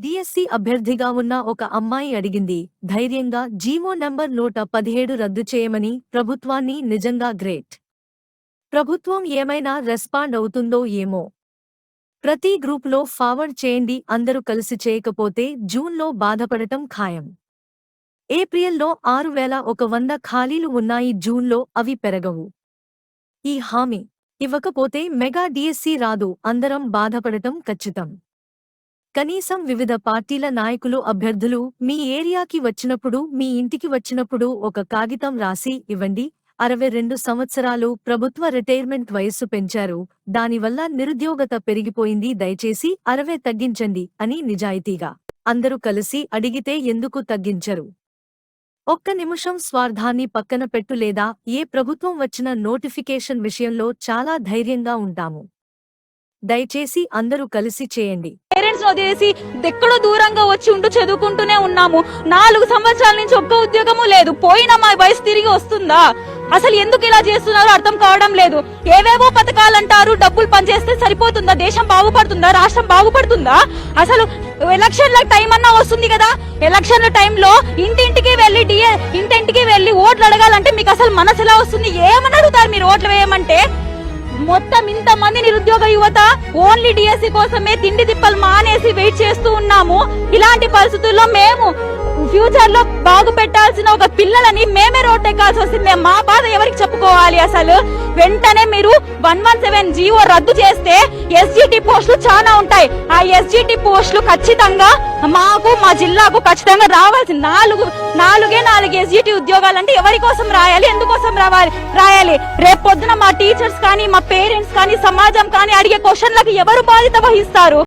DSC అభ్యర్థిగా ఉన్న ఒక అమ్మాయి అడిగింది. ధైర్యంగా జీవో నంబర్ నూట పదిహేడు రద్దు చేయమని ప్రభుత్వాన్ని నిజంగా గ్రేట్. ప్రభుత్వం ఏమైనా రెస్పాండ్ అవుతుందో ఏమో. ప్రతి గ్రూప్లో ఫార్వర్డ్ చేయండి. అందరూ కలిసి చేయకపోతే జూన్లో బాధపడటం ఖాయం. ఏప్రిల్లో ఆరు వేల ఒక వంద ఖాళీలు ఉన్నాయి. జూన్లో అవి పెరగవు. ఈ హామీ ఇవ్వకపోతే మెగా డిఎస్సి రాదు. అందరం బాధపడటం ఖచ్చితం. కనీసం వివిధ పార్టీల నాయకులు అభ్యర్థులు మీ ఏరియాకి వచ్చినప్పుడు మీ ఇంటికి వచ్చినప్పుడు ఒక కాగితం రాసి ఇవ్వండి. అరవై రెండు సంవత్సరాలు ప్రభుత్వ రిటైర్మెంట్ వయస్సు పెంచారు. దానివల్ల నిరుద్యోగత పెరిగిపోయింది. దయచేసి అరవై తగ్గించండి అని నిజాయితీగా అందరూ కలిసి అడిగితే ఎందుకు తగ్గించరు? ఒక్క నిమిషం స్వార్థాన్ని పక్కన పెట్టు లేదా ఏ ప్రభుత్వం వచ్చిన నోటిఫికేషన్ విషయంలో చాలా ధైర్యంగా ఉంటాము. దయచేసి అందరూ కలిసి చేయండి. పేరెంట్స్ వదిలేసి ఎక్కడో దూరంగా వచ్చి ఉంటూ చదువుకుంటూనే ఉన్నాము. నాలుగు సంవత్సరాల నుంచి ఒక్క ఉద్యోగము లేదు. పోయిన మా వయసు తిరిగి వస్తుందా? అసలు ఎందుకు ఇలా చేస్తున్నారో అర్థం కావడం లేదు. ఏవేవో పథకాలు అంటారు డబ్బులు పనిచేస్తే సరిపోతుందా? దేశం బాగుపడుతుందా? రాష్ట్రం బాగుపడుతుందా? అసలు ఎలక్షన్ల టైం అన్నా వస్తుంది కదా? ఎలక్షన్ల టైంలో ఇంటింటికి వెళ్ళి డిఏ ఇంటింటికి వెళ్ళి ఓట్లు అడగాలంటే మీకు అసలు మనసు ఎలా వస్తుంది? ఏమని అడుగుతారు మీరు? ఓట్లు వేయమంటే మొత్తం ఇంత మంది నిరుద్యోగ యువత ఓన్లీ డిఎస్సి కోసమే తిండి తిప్పలు మానేసి వెయిట్ చేస్తూ ఉన్నాము. ఇలాంటి పరిస్థితుల్లో మేము ఫ్యూచర్లో బాగు పెట్టాల్సిన ఒక పిల్లలని మేమే రోడ్ ఎక్కాల్సి వస్తుంది మా బాధ ఎవరికి చెప్పుకోవాలి అసలు? వెంటనే మీరు వన్ వన్ సెవెన్ జీవో రద్దు చేస్తే ఎస్జిటి పోస్టులు చాలా ఉంటాయి. ఆ ఎస్జిటి పోస్టులు ఖచ్చితంగా మాకు మా జిల్లాకు ఖచ్చితంగా రావాల్సి నాలుగు నాలుగే నాలుగు ఎస్జిటి ఉద్యోగాలంటే ఎవరి కోసం రాయాలి? ఎందుకోసం రావాలి? రాయాలి. రేపు పొద్దున మా టీచర్స్ కానీ మా పేరెంట్స్ కానీ సమాజం కానీ అడిగే క్వశ్చన్లకు ఎవరు బాధ్యత వహిస్తారు?